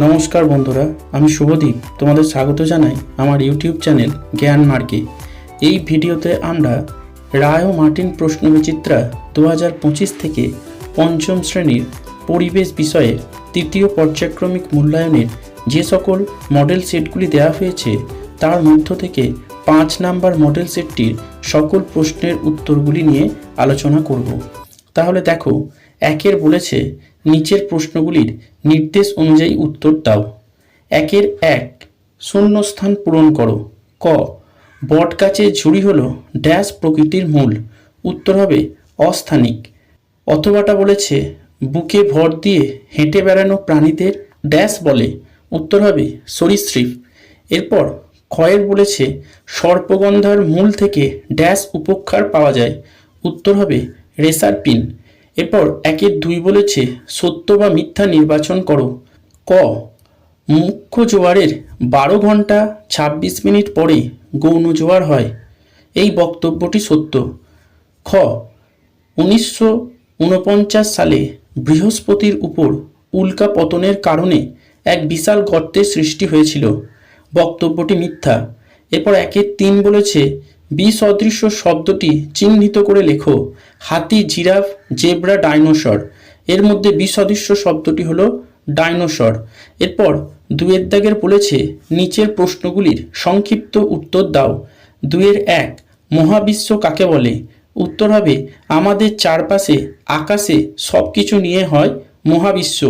নমস্কার বন্ধুরা, আমি শুভদীপ, তোমাদের স্বাগত জানাই আমার ইউটিউব চ্যানেল জ্ঞান মার্কে এই ভিডিওতে আমরা রায় ও মার্টিন প্রশ্নবিচিত্রা দু হাজার পঁচিশ থেকে পঞ্চম শ্রেণির পরিবেশ বিষয়ে তৃতীয় পর্যায়ক্রমিক মূল্যায়নের যে সকল মডেল সেটগুলি দেওয়া হয়েছে, তার মধ্য থেকে পাঁচ নাম্বার মডেল সেটটির সকল প্রশ্নের উত্তরগুলি নিয়ে আলোচনা করব। তাহলে দেখো, একের বলেছে নিচের প্রশ্নগুলির নির্দেশ অনুযায়ী উত্তর দাও। একের এক, শূন্যস্থান পূরণ করো। ক বট গাছের ঝুড়ি হল ড্যাশ প্রকৃতির মূল। উত্তর হবে অস্থানিক। অথবাটা বলেছে, বুকে ভর দিয়ে হেঁটে বেড়ানো প্রাণীদের ড্যাশ বলে। উত্তর হবে সরীসৃপ। এরপর ক্ষয়ের বলেছে, সর্পগন্ধার মূল থেকে ড্যাশ উপক্ষার পাওয়া যায়। উত্তর হবে রেসার পিন এরপর একের দুই বলেছে, সত্য বা মিথ্যা নির্বাচন করো। ক, মুখ্য জোয়ারের বারো ঘণ্টা ছাব্বিশ মিনিট পরে গৌণ জোয়ার হয়। এই বক্তব্যটি সত্য। খ, উনিশশো উনপঞ্চাশ সালে বৃহস্পতির উপর উল্কা পতনের কারণে এক বিশাল গর্তের সৃষ্টি হয়েছিল। বক্তব্যটি মিথ্যা। এরপর একের তিন বলেছে বিসদৃশ্য শব্দটি চিহ্নিত করে লেখো। হাতি, জিরাফ, জেব্রা, ডাইনোসর। এর মধ্যে বিসদৃশ্য শব্দটি হলো ডাইনোসর। এরপর দুয়ের দাগের বলেছে, নিচের প্রশ্নগুলির সংক্ষিপ্ত উত্তর দাও। দুয়ের এক, মহাবিশ্ব কাকে বলে? উত্তর হবে, আমাদের চারপাশে, আকাশে সব কিছু নিয়ে হয় মহাবিশ্ব।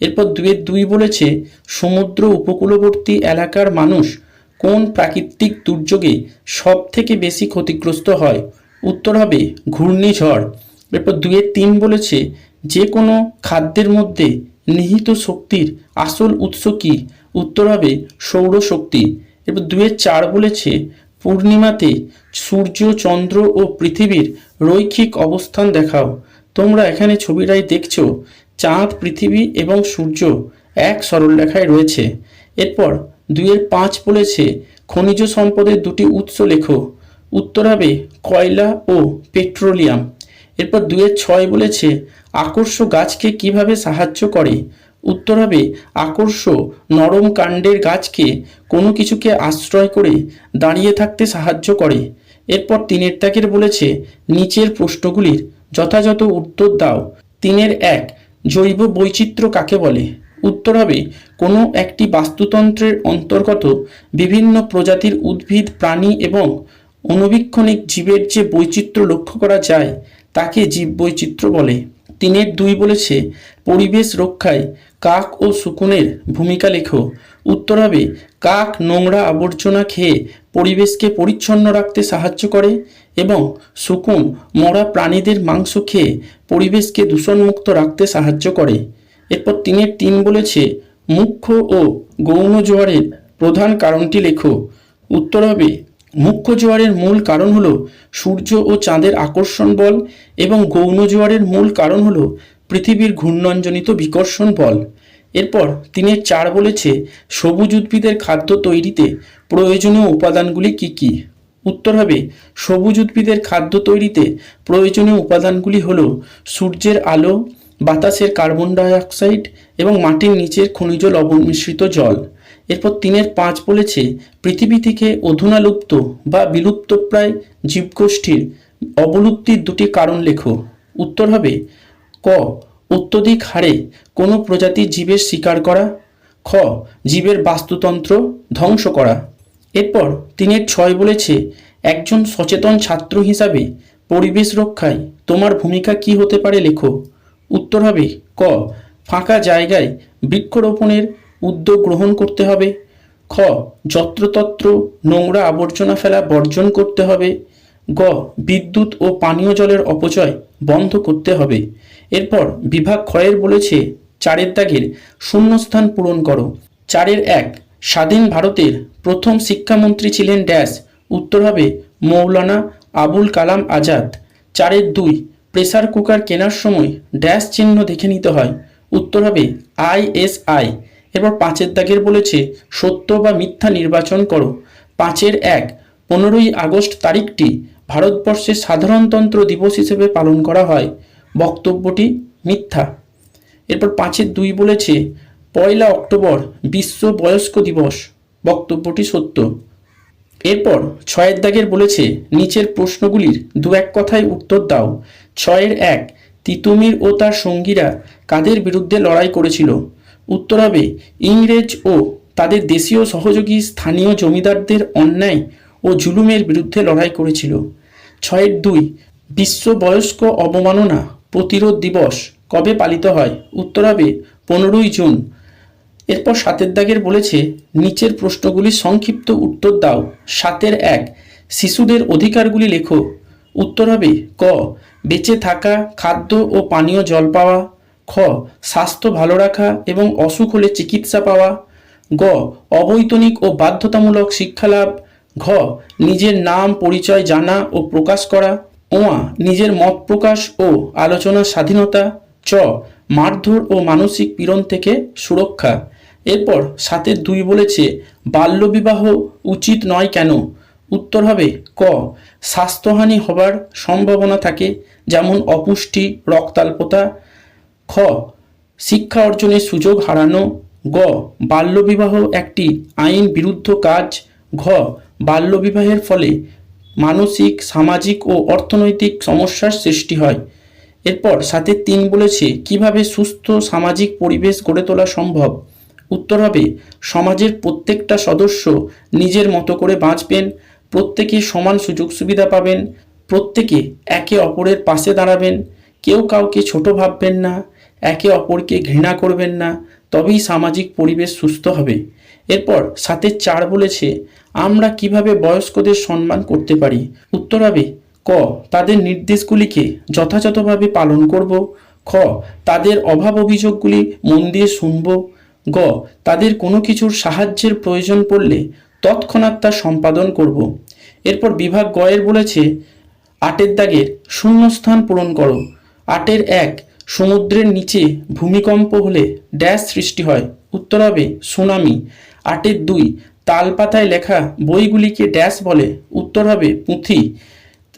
এরপর দুয়ের দুই বলেছে, সমুদ্র উপকূলবর্তী এলাকার মানুষ কোন প্রাকৃতিক দুর্যোগে সব থেকে বেশি ক্ষতিগ্রস্ত হয়? উত্তর হবে ঘূর্ণিঝড়। এরপর দুয়ে তিন বলেছে যে কোনো খাদ্যের মধ্যে নিহিত শক্তির আসল উৎস কি? উত্তর হবে সৌরশক্তি। এরপর দুয়ে চার বলেছে, পূর্ণিমাতে সূর্য, চন্দ্র ও পৃথিবীর রৈখিক অবস্থান দেখাও। তোমরা এখানে ছবিটাই দেখছ, চাঁদ, পৃথিবী এবং সূর্য এক সরল সরলরেখায় রয়েছে। এরপর দুইয়ের পাঁচ বলেছে, খনিজ সম্পদের দুটি উৎস লেখো। উত্তর হবে কয়লা ও পেট্রোলিয়াম। এরপর দুয়ের ছয় বলেছে, আকর্ষ গাছকে কীভাবে সাহায্য করে? উত্তর হবে আকর্ষ নরম কাণ্ডের গাছকে কোনো কিছুকে আশ্রয় করে দাঁড়িয়ে থাকতে সাহায্য করে। এরপর তিনের তাকের বলেছে, নিচের প্রশ্নগুলির যথাযথ উত্তর দাও। তিনের এক, জৈব বৈচিত্র্য কাকে বলে? উত্তর হবে, কোনো একটি বাস্তুতন্ত্রের অন্তর্গত বিভিন্ন প্রজাতির উদ্ভিদ, প্রাণী এবং অণুবীক্ষণিক জীবের যে বৈচিত্র্য লক্ষ্য করা যায়, তাকে জীব বৈচিত্র্য বলে। তিনের দুই বলেছে, পরিবেশ রক্ষায় কাক ও শকুনের ভূমিকা লেখো। উত্তর হবে, কাক নোংরা আবর্জনা খেয়ে পরিবেশকে পরিচ্ছন্ন রাখতে সাহায্য করে এবং শকুন মরা প্রাণীদের মাংস খেয়ে পরিবেশকে দূষণমুক্ত রাখতে সাহায্য করে। এরপর তিনের তিন বলেছে, মুখ্য ও গৌণ জোয়ারের প্রধান কারণটি লেখো। উত্তর হবে, মুখ্য জোয়ারের মূল কারণ হলো সূর্য ও চাঁদের আকর্ষণ বল এবং গৌণ জোয়ারের মূল কারণ হলো পৃথিবীর ঘূর্ণনজনিত বিকর্ষণ বল। এরপর তিনের চার বলেছে, সবুজ উদ্ভিদের খাদ্য তৈরিতে প্রয়োজনীয় উপাদানগুলি কি কি? উত্তর হবে, সবুজ উদ্ভিদের খাদ্য তৈরিতে প্রয়োজনীয় উপাদানগুলি হলো সূর্যের আলো বাতাসের কার্বন ডাইঅক্সাইড এবং মাটির নিচের খনিজ লবণ মিশ্রিত জল। এরপর তিনের পাঁচ বলেছে, পৃথিবী থেকে অধুনালুপ্ত বা বিলুপ্তপ্রায় জীবগোষ্ঠীর অবলুপ্তির দুটি কারণ লেখো। উত্তর হবে, ক, অত্যধিক হারে কোনো প্রজাতির জীবের শিকার করা। খ, জীবের বাস্তুতন্ত্র ধ্বংস করা। এরপর তিনের ছয় বলেছে, একজন সচেতন ছাত্র হিসাবে পরিবেশ রক্ষায় তোমার ভূমিকা কি হতে পারে লেখো। উত্তর হবে ক, ফাঁকা জায়গায় বৃক্ষরোপণের উদ্যোগ গ্রহণ করতে হবে। খ, যত্রতত্র নোংরা আবর্জনা ফেলা বর্জন করতে হবে। গ, বিদ্যুৎ ও পানীয় জলের অপচয় বন্ধ করতে হবে। এরপর বিভাগ ক্ষয়ের বলেছে, চারের দাগের শূন্যস্থান পূরণ করো। চারের এক, স্বাধীন ভারতের প্রথম শিক্ষামন্ত্রী ছিলেন ড্যাশ। উত্তর হবে মৌলানা আবুল কালাম আজাদ। চারের দুই প্রেসার কুকার কেনার সময় ড্যাশ চিহ্ন দেখে নিতে হয়। উত্তর হবে আইএসআই এরপর পাঁচের দাগের বলেছে, সত্য বা মিথ্যা নির্বাচন করো। পাঁচের এক, পনেরোই আগস্ট তারিখটি ভারতবর্ষের সাধারণতন্ত্র দিবস হিসেবে পালন করা হয়। বক্তব্যটি মিথ্যা। এরপর পাঁচের দুই বলেছে, পয়লা অক্টোবর বিশ্ব বয়স্ক দিবস। বক্তব্যটি সত্য। এরপর ছয়ের দাগের বলেছে, নিচের প্রশ্নগুলির দু এক কথায় উত্তর দাও। ছয়ের এক, তিতুমির ও তার সঙ্গীরা কাদের বিরুদ্ধে লড়াই করেছিল? উত্তর হবে, ইংরেজ ও তাদের দেশীয় সহযোগী স্থানীয় জমিদারদের অন্যায় ও জুলুমের বিরুদ্ধে লড়াই করেছিল। ছয়ের দুই বিশ্ব বয়স্ক অবমাননা প্রতিরোধ দিবস কবে পালিত হয়? উত্তর হবে, পনেরোই জুন। এরপর সাতের দাগের বলেছে, নিচের প্রশ্নগুলি সংক্ষিপ্ত উত্তর দাও। সাতের এক, শিশুদের অধিকারগুলি লেখো। উত্তর হবে, ক বেঁচে থাকা, খাদ্য ও পানীয় জল পাওয়া, খ, স্বাস্থ্য ভালো রাখা এবং অসুখ হলে চিকিৎসা পাওয়া, গ, অবৈতনিক ও বাধ্যতামূলক শিক্ষালাভ ঘ, নিজের নাম পরিচয় জানা ও প্রকাশ করা ওয়া নিজের মত প্রকাশ ও আলোচনার স্বাধীনতা, চ, মারধর ও মানসিক পীড়ন থেকে সুরক্ষা। এরপর সাথে দুই বলেছে, বাল্যবিবাহ উচিত নয় কেন? উত্তর হবে, ক স্বাস্থ্যহানি হবার সম্ভাবনা থাকে, যেমন অপুষ্টি, রক্তাল্পতা, খ, শিক্ষা অর্জনের সুযোগ হারানো, গ, বাল্যবিবাহ একটি আইন বিরুদ্ধ কাজ, ঘ, বাল্যবিবাহের ফলে মানসিক, সামাজিক ও অর্থনৈতিক সমস্যার সৃষ্টি হয়। এরপর সাথে তিন বলেছে, কীভাবে সুস্থ সামাজিক পরিবেশ গড়ে তোলা সম্ভব? উত্তর হবে, সমাজের প্রত্যেকটা সদস্য নিজের মতো করে বাঁচবেন প্রত্যেকে সমান সুযোগ সুবিধা পাবেন, প্রত্যেকে একে অপরের পাশে দাঁড়াবেন, কেউ কাউকে ছোট ভাববেন না, একে অপরকে ঘৃণা করবেন না, তবেই সামাজিক পরিবেশ সুস্থ হবে। এরপর সাথে চার বলেছে, আমরা কীভাবে বয়স্কদের সম্মান করতে পারি? উত্তর হবে, ক, তাদের নির্দেশগুলিকে যথাযথভাবে পালন করব। খ, তাদের অভাব অভিযোগগুলি মন দিয়ে শুনব। গ, তাদের কোনো কিছুর সাহায্যের প্রয়োজন পড়লে তৎক্ষণাৎ তা সম্পাদন করব। এরপর বিভাগ গয়ের বলেছে, আটের দাগের শূন্যস্থান পূরণ করো। আটের এক, সমুদ্রের নিচে ভূমিকম্প হলে ড্যাশ সৃষ্টি হয়। উত্তর হবে, সুনামি। আটের দুই, তালপাতায় লেখা বইগুলিকে ড্যাশ বলে। উত্তর হবে, পুঁথি।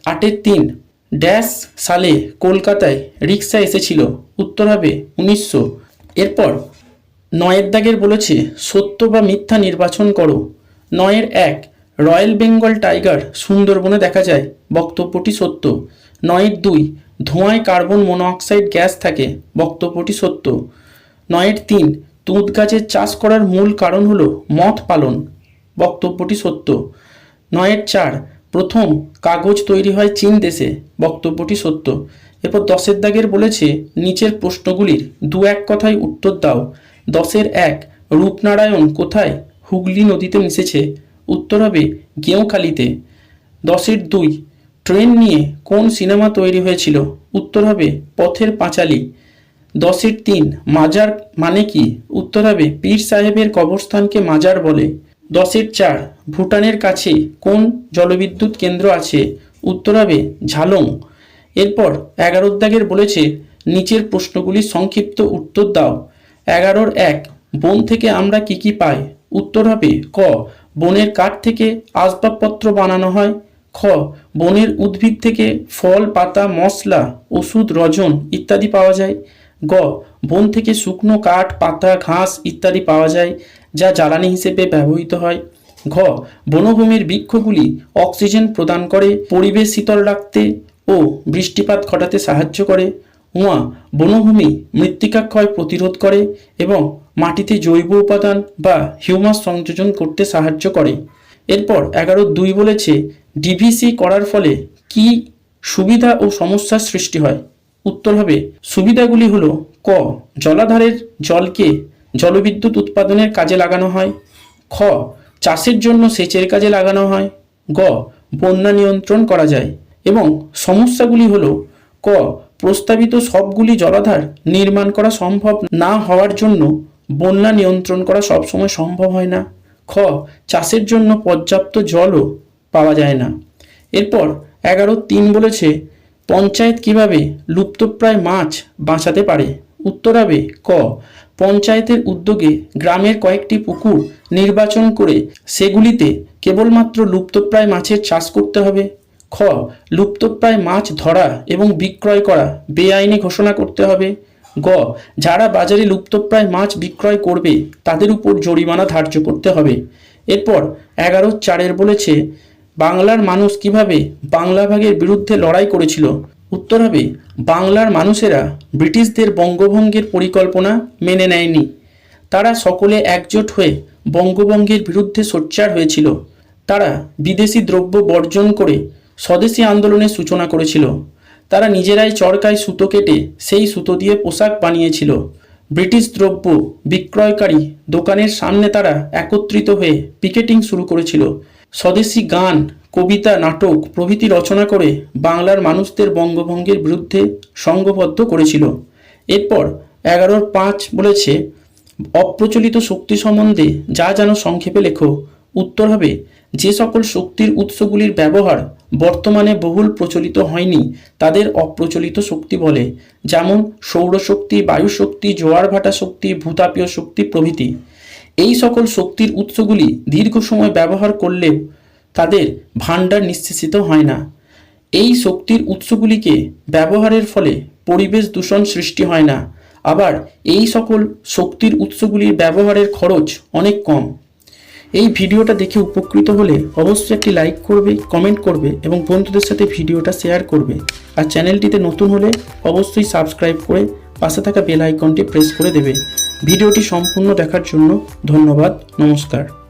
আটের তিন, ড্যাশ সালে কলকাতায় রিক্সা এসেছিল। উত্তর হবে, উনিশশো। এরপর, নয়ের দাগের বলেছে, সত্য বা মিথ্যা নির্বাচন করো। নয়ের এক রয়্যাল বেঙ্গল টাইগার সুন্দরবনে দেখা যায়, বক্তব্যটি সত্য। নয়ের দুই, ধোঁয়ায় কার্বন মনোঅক্সাইড গ্যাস থাকে, বক্তব্যটি সত্য। নয়ের তিন তুঁত গাছের চাষ করার মূল কারণ হলো মথ পালন, বক্তব্যটি সত্য। নয়ের চার, প্রথম, কাগজ তৈরি হয় চীন দেশে, বক্তব্যটি সত্য। এরপর দশের দাগের বলেছে, নিচের প্রশ্নগুলির দু এক কথায় উত্তর দাও। দশের এক, রূপনারায়ণ কোথায়? হুগলি নদীতে মিশেছে। উত্তর হবে গেঁওখালিতে দশের দুই, ট্রেন নিয়ে কোন সিনেমা তৈরি হয়েছিল? উত্তর হবে পথের পাঁচালী। দশের তিন, মাজার মানে কি? উত্তর হবে পীর সাহেবের কবরস্থানকে মাজার বলে। দশের চার, ভুটানের কাছে কোন জলবিদ্যুৎ কেন্দ্র আছে? উত্তর হবে ঝালং। এরপর এগারোর দাগের বলেছে, নিচের প্রশ্নগুলি সংক্ষিপ্ত উত্তর দাও। এগারোর এক, বন থেকে আমরা কি কি পাই? উত্তর হবে ক বনের কাঠ থেকে আসবাবপত্র বানানো হয়। খ, বনের উদ্ভিদ থেকে ফল, পাতা, মশলা, ওষুধ, রজন ইত্যাদি পাওয়া যায়। গ, বন থেকে শুকনো কাঠ, পাতা, ঘাস ইত্যাদি পাওয়া যায়, যা জ্বালানি হিসেবে ব্যবহৃত হয়। ঘ, বনভূমির বৃক্ষগুলি অক্সিজেন প্রদান করে, পরিবেশ শীতল রাখতে ও বৃষ্টিপাত ঘটাতে সাহায্য করে। উয়া বনভূমি মৃত্তিকা ক্ষয় প্রতিরোধ করে এবং মাটিতে জৈব উপাদান বা হিউমাস সংযোজন করতে সাহায্য করে। এরপর এগারো দুই বলেছে, ডিভিসি করার ফলে কি সুবিধা ও সমস্যার সৃষ্টি হয়? উত্তর হবে, সুবিধাগুলি হলো, ক, জলাধারের জলকে জলবিদ্যুৎ উৎপাদনের কাজে লাগানো হয়। খ, চাষের জন্য সেচের কাজে লাগানো হয়। গ, বন্যা নিয়ন্ত্রণ করা যায়। এবং সমস্যাগুলি হলো, ক প্রস্তাবিত সবগুলি জলাধার নির্মাণ করা সম্ভব না হওয়ার জন্য বন্যা নিয়ন্ত্রণ করা সবসময় সম্ভব হয় না। খ, চাষের জন্য পর্যাপ্ত জলও পাওয়া যায় না। এরপর এগারো তিন বলেছে, পঞ্চায়েত কীভাবে লুপ্তপ্রায় মাছ বাঁচাতে পারে? উত্তর হবে ক, পঞ্চায়েতের উদ্যোগে গ্রামের কয়েকটি পুকুর নির্বাচন করে সেগুলিতে কেবলমাত্র লুপ্তপ্রায় মাছের চাষ করতে হবে। খ লুপ্তপ্রায় মাছ ধরা এবং বিক্রয় করা বেআইনি ঘোষণা করতে হবে। গ, যারা বাজারে লুপ্তপ্রায় মাছ বিক্রয় করবে, তাদের উপর জরিমানা ধার্য করতে হবে। এরপর এগারো চারের বলেছে, বাংলার মানুষ কীভাবে বাংলা ভাগের বিরুদ্ধে লড়াই করেছিল? উত্তর হবে, বাংলার মানুষেরা ব্রিটিশদের বঙ্গভঙ্গের পরিকল্পনা মেনে নেয়নি। তারা সকলে একজোট হয়ে বঙ্গভঙ্গের বিরুদ্ধে সোচ্চার হয়েছিল। তারা বিদেশি দ্রব্য বর্জন করে স্বদেশী আন্দোলনের সূচনা করেছিল। তারা নিজেরাই চরকায় সুতো কেটে সেই সুতো দিয়ে পোশাক বানিয়েছিল। ব্রিটিশ দ্রব্য বিক্রয়কারী দোকানের সামনে তারা একত্রিত হয়ে পিকেটিং শুরু করেছিল। স্বদেশী গান, কবিতা, নাটক প্রভৃতি রচনা করে বাংলার মানুষদের বঙ্গভঙ্গের বিরুদ্ধে সংঘবদ্ধ করেছিল। এরপর এগারোর পাঁচ বলেছে, অপ্রচলিত শক্তি সম্বন্ধে যা যেন সংক্ষেপে লেখো, উত্তর হবে, যে সকল শক্তির উৎসগুলির ব্যবহার বর্তমানে বহুল প্রচলিত হয়নি, তাদের অপ্রচলিত শক্তি বলে, যেমন সৌরশক্তি, বায়ুশক্তি জোয়ার ভাটা শক্তি, ভূতাপীয় শক্তি প্রভৃতি। এই সকল শক্তির উৎসগুলি দীর্ঘ সময় ব্যবহার করলেও তাদের ভাণ্ডার নিঃশেষিত হয় না। এই শক্তির উৎসগুলিকে ব্যবহারের ফলে পরিবেশ দূষণ সৃষ্টি হয় না। আবার এই সকল শক্তির উৎসগুলির ব্যবহারের খরচ অনেক কম। এই ভিডিওটা দেখে উপকৃত হলে অবশ্যই একটি লাইক করবে কমেন্ট করবে এবং বন্ধুদের সাথে ভিডিওটা শেয়ার করবে। আর চ্যানেলটিতে নতুন হলে অবশ্যই সাবস্ক্রাইব করে পাশে থাকা বেল আইকনটি প্রেস করে দেবে। ভিডিওটি সম্পূর্ণ দেখার জন্য ধন্যবাদ, নমস্কার।